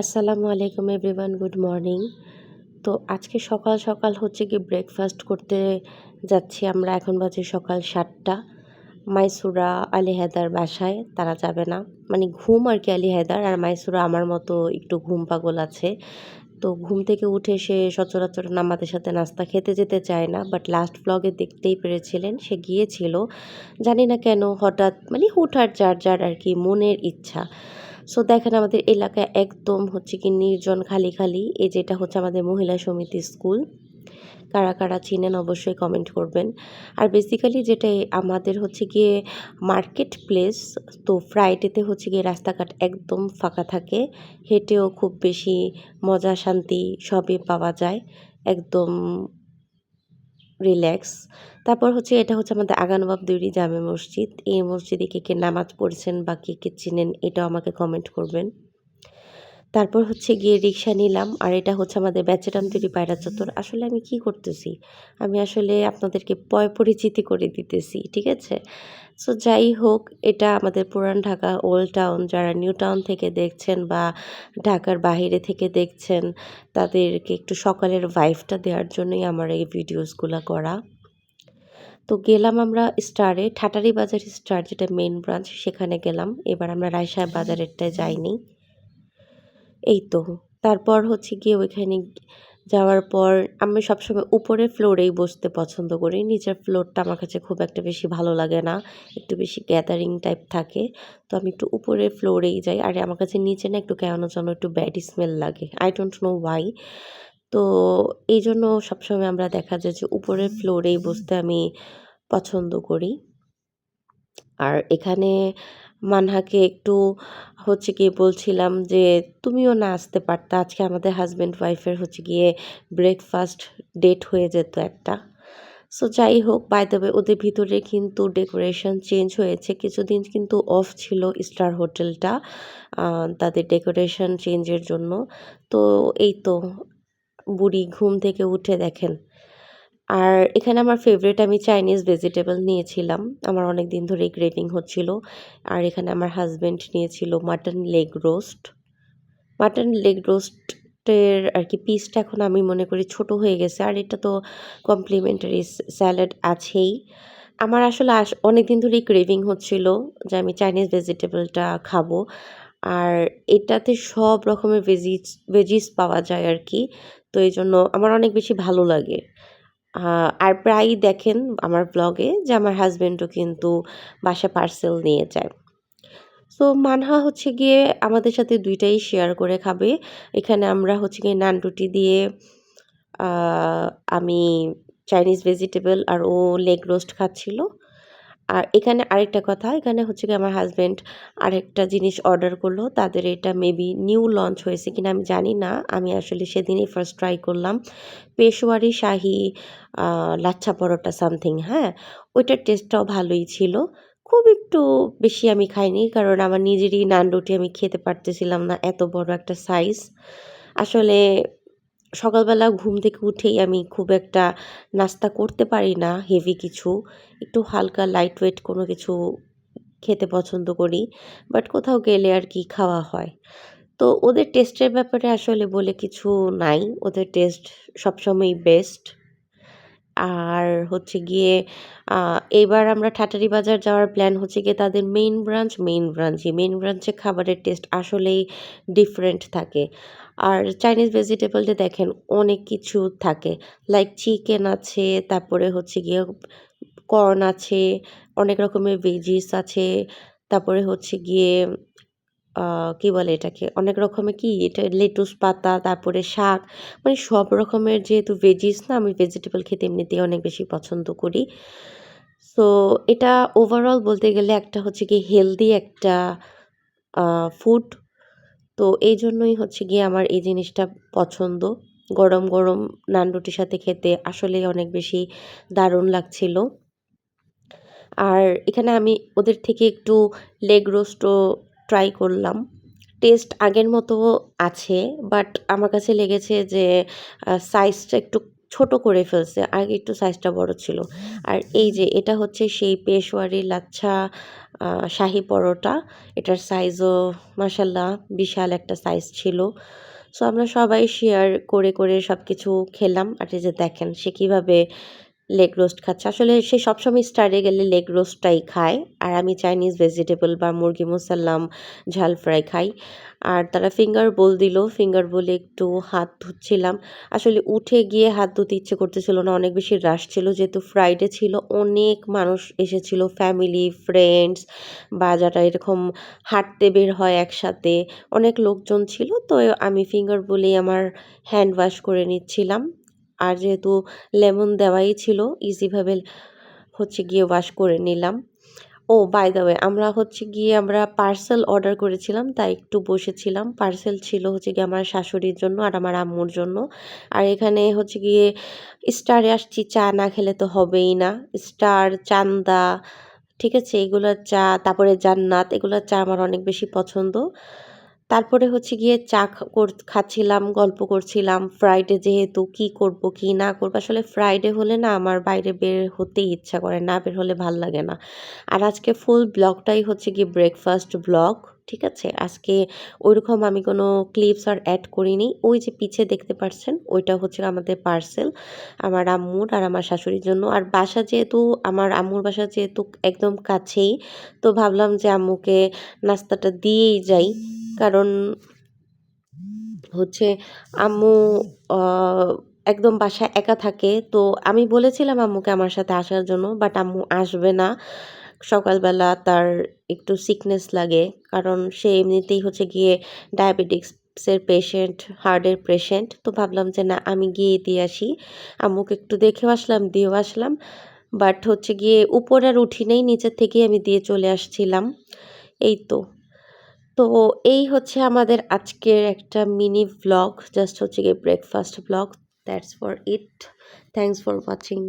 আসসালামু আলাইকুম everyone, good morning. তো আজকে সকাল সকাল হচ্ছে কি ব্রেকফাস্ট করতে যাচ্ছি আমরা, এখন বাজে সকাল সাতটা। মাইসুরা, আলী হায়দার বাসায়, তারা যাবে না। মানে ঘুম আর কি আলী হায়দার আর মাইসুরা আমার মতো একটু ঘুম পাগল আছে। তো ঘুম থেকে উঠে সে সচরাচর আমাদের সাথে নাস্তা খেতে যেতে চায় না বাট লাস্ট ব্লগে দেখতেই পেরেছিলেন, সে গিয়েছিল। জানি না কেন, হঠাৎ মানে হুটহাট যার যার আর কি মনের ইচ্ছা। সো দেখেন আমাদের এলাকায় একদম হচ্ছে কি নির্জন, খালি খালি। এই যেটা হচ্ছে আমাদের মহিলা সমিতি স্কুল। কারা কারা চিনেন অবশ্যই কমেন্ট করবেন। আর বেসিক্যালি যেটা আমাদের হচ্ছে গিয়ে মার্কেট প্লেস তো ফ্রাইডেতে হচ্ছে গিয়ে রাস্তাঘাট একদম ফাঁকা থাকে। হেঁটেও খুব বেশি মজা, শান্তি সবই পাওয়া যায়। একদম রিল্যাক্স তারপর হচ্ছে এটা হচ্ছে আমাদের আগানবাব দুইরি জামে মসজিদ। এই মসজিদে কে কে নামাজ পড়ছেন বা কে কে চিনেন এটাও আমাকে কমেন্ট করবেন। তারপর হচ্ছে গিয়ে রিক্সা নিলাম। আর এটা হচ্ছে আমাদের ব্যাচেরাম তৈরি পায়রা চত্বর। আসলে আমি কি করতেছি? আমি আসলে আপনাদেরকে পয় পরিচিতি করে দিতেছি, ঠিক আছে? সো যাই হোক, এটা আমাদের পুরান ঢাকা ওল্ড টাউন যারা নিউ টাউন থেকে দেখছেন বা ঢাকার বাহিরে থেকে দেখছেন, তাদেরকে একটু সকালের ভাইফটা দেওয়ার জন্যই আমার এই ভিডিওসগুলো করা। তো গেলাম আমরা স্টারে ঠাটারি বাজার স্টার যেটা মেন ব্রাঞ্চ সেখানে গেলাম। এবার আমরা রায়সাহেব বাজারেরটায় যাইনি। এই তো। তারপর হচ্ছে গিয়ে ওইখানে যাওয়ার পর আমি সবসময় উপরের ফ্লোরেই বসতে পছন্দ করি। নিচের ফ্লোরটা আমার কাছে খুব একটা বেশি ভালো লাগে না। একটু বেশি গ্যাদারিং টাইপ থাকে। তো আমি একটু উপরে ফ্লোরেই যাই। আর আমার কাছে নিচে না একটু কেন যেন একটু ব্যাড স্মেল লাগে। আই ডোন্ট নো ওয়াই তো এই জন্য সবসময় আমরা দেখা যায় যে উপরের ফ্লোরেই বসতে আমি পছন্দ করি। আর এখানে মানহাকে একটু হচ্ছে গিয়ে বলছিলাম যে, তুমিও না আসতে পারতা, আজকে আমাদের হাজব্যান্ড ওয়াইফের হচ্ছে গিয়ে ব্রেকফাস্ট ডেট হয়ে যেত একটা। সো যাই হোক বাই দ্য ওদের ভিতরে কিন্তু ডেকোরেশন চেঞ্জ হয়েছে। কিছুদিন কিন্তু অফ ছিল স্টার হোটেলটা তাদের ডেকোরেশন চেঞ্জের জন্য। তো, এই তো, বুড়ি ঘুম থেকে উঠে দেখেন। আর এখানে আমার ফেভারিট আমি চাইনিজ ভেজিটেবল নিয়েছিলাম। আমার অনেক দিন ধরেই গ্রেভিং হচ্ছিল। আর এখানে আমার হাজব্যান্ড নিয়েছিল mutton leg roast mutton leg রোস্টের আর কি পিসটা এখন আমি মনে করি ছোট হয়ে গেছে। আর এটা তো কমপ্লিমেন্টারি স্যালাড আছেই। আমার আসলে অনেক দিন ধরেই ক্রেভিং হচ্ছিল যে আমি চাইনিজ ভেজিটেবলটা খাব। আর এটাতে সব রকমের ভেজিস ভেজিস পাওয়া যায় আর কি। তো এই জন্য আমার অনেক বেশি ভালো লাগে। আর প্রায়ই দেখেন আমার ব্লগে যে আমার হাজব্যান্ডও কিন্তু বাসা পার্সেল নিয়ে যায়। সো মানহা হচ্ছে গিয়ে আমাদের সাথে দুইটাই শেয়ার করে খাবে। এখানে আমরা হচ্ছে গিয়ে নান রুটি দিয়ে আমি চাইনিজ ভেজিটেবল আর ও লেগ রোস্ট খাচ্ছিল। আর এখানে আরেকটা কথা, এখানে হচ্ছে কি আমার হাজব্যান্ড আরেকটা জিনিস অর্ডার করল, তাদের এটা মেবি নিউ লঞ্চ হয়েছে কিনা আমি জানি না, আমি আসলে সেদিনই ফার্স্ট ট্রাই করলাম। পেশোয়ারি শাহি লাচ্ছা পরোটা সামথিং হ্যাঁ? ওইটার টেস্টটাও ভালোই ছিল। খুব একটু বেশি আমি খাইনি, কারণ আমার নিজেরই নান রুটি আমি খেতে পারতেছিলাম না এত বড় একটা সাইজ আসলে সকালবেলা ঘুম থেকে উঠেই আমি খুব একটা নাস্তা করতে পারি না হেভি কিছু। একটু হালকা লাইট ওয়েট কোনো কিছু খেতে পছন্দ করি বাট কোথাও গেলে আর কি খাওয়া হয়। তো ওদের টেস্টের ব্যাপারে আসলে বলে কিছু নাই। ওদের টেস্ট সবসময়ই বেস্ট আর হচ্ছে গিয়ে এবার আমরা ঠাটারি বাজার যাওয়ার প্ল্যান হচ্ছে গিয়ে তাদের মেইন ব্রাঞ্চ মেইন ব্রাঞ্চে মেইন ব্রাঞ্চে খাবারের টেস্ট আসলেই ডিফারেন্ট থাকে। আর চাইনিজ ভেজিটেবলটা দেখেন অনেক কিছু থাকে। লাইক চিকেন আছে, তারপরে হচ্ছে গিয়ে কর্ন আছে, অনেক রকমের ভেজিস আছে, তারপরে হচ্ছে গিয়ে কি বলে এটাকে? অনেক রকমের কি? এটা লেটুস পাতা, তারপরে শাক মানে সব রকমের যেহেতু ভেজিস না, আমি ভেজিটেবল খেতে এমনিতেই অনেক বেশি পছন্দ করি। সো এটা ওভারঅল বলতে গেলে একটা হচ্ছে কি হেলদি একটা ফুড তো এই জন্যই হচ্ছে গিয়ে আমার এই জিনিসটা পছন্দ। গরম গরম নান রুটির সাথে খেতে আসলেই অনেক বেশি দারুণ লাগছিল। আর এখানে আমি ওদের থেকে একটু লেগ রোস্টও ট্রাই করলাম। টেস্ট আগের মতো আছে বাট আমার কাছে লেগেছে যে সাইজটা একটু ছোট করে ফেলছে, আগে একটু সাইজটা বড় ছিল। আর এই যে, এটা হচ্ছে সেই পেশওয়ারি লাচ্ছা শাহি পরোটা। এটার সাইজও মাসাল্লাহ বিশাল একটা সাইজ ছিল। সো আমরা সবাই শেয়ার করে করে সব কিছু খেলাম। আর এই যে দেখেন, সে কীভাবে লেগ রোস্ট খাচ্ছে। আসলে সে সবসময় স্টারে গেলে লেগ রোস্টটাই খায়। আর আমি চাইনিজ ভেজিটেবল বা মুরগি মুসাল্লাম ঝাল ফ্রাই খাই। আর তারা ফিঙ্গার বোল দিল। ফিঙ্গার বলে একটু হাত ধুচ্ছিলাম। আসলে উঠে গিয়ে হাত ধুতে ইচ্ছে করতেছিল না। অনেক বেশি রাশ ছিল। যেহেতু ফ্রাইডে ছিল, অনেক মানুষ এসেছিল। ফ্যামিলি, ফ্রেন্ডস, বা যারা এরকম হাঁটতে বের হয় একসাথে। অনেক লোকজন ছিল। তো আমি ফিঙ্গার বলেই আমার হ্যান্ড ওয়াশ করে নিচ্ছিলাম। আর যেহেতু লেমন দেওয়াই ছিল ইজিভাবে হচ্ছে গিয়ে ওয়াশ করে নিলাম। ও বাই দ্য ওয়ে আমরা হচ্ছে গিয়ে আমরা পার্সেল অর্ডার করেছিলাম, তাই একটু বসেছিলাম। পার্সেল ছিল হচ্ছে গিয়ে আমার শাশুড়ির জন্য আর আমার আম্মুর জন্য। আর এখানে হচ্ছে গিয়ে স্টারে আসছি, চা না খেলে তো হবেই না। স্টার চান্দা, ঠিক আছে এগুলোর চা, তারপরে জান্নাত এগুলোর চা আমার অনেক বেশি পছন্দ। তারপরে হচ্ছে গিয়ে চা খাচ্ছিলাম, গল্প করছিলাম ফ্রাইডে যেহেতু কি করব, কি না করব, আসলে ফ্রাইডে হলে না আমার বাইরে বের হতেই ইচ্ছা করে না, বের হলে ভালো লাগে না। আর আজকে ফুল ব্লগটাই হচ্ছে গিয়ে ব্রেকফাস্ট ব্লগ ঠিক আছে? আজকে ওইরকম আমি কোনো ক্লিপস আর অ্যাড করিনি, ওই যে পিছে দেখতে পাচ্ছেন ওইটা হচ্ছে আমাদের পার্সেল আমার আম্মুর আর আমার শাশুড়ির জন্য। আর বাসা যেহেতু, আমার আম্মুর বাসা যেহেতু একদম কাছেই, তো ভাবলাম যে আম্মুকে নাস্তাটা দিয়েই যাই। কারণ হচ্ছে আম্মু একদম বাসায় একা থাকে। তো আমি বলেছিলাম আম্মুকে আমার সাথে আসার জন্য বাট আম্মু আসবে না। সকালবেলা তার একটু সিকনেস লাগে, কারণ সে এমনিতেই হচ্ছে গিয়ে ডায়াবেটিক্সের পেশেন্ট হার্টের পেশেন্ট তো ভাবলাম যে না, আমি গিয়ে দিয়ে আসি। আম্মুকে একটু দেখেও আসলাম, দিয়েও আসলাম। বাট হচ্ছে গিয়ে উপরে আর উঠি নেই নিচের থেকেই আমি দিয়ে চলে আসছিলাম। এই তো। তো এই হচ্ছে আমাদের আজকের একটা মিনি ব্লগ জাস্ট হচ্ছে গিয়ে breakfast blog that's for it thanks for watching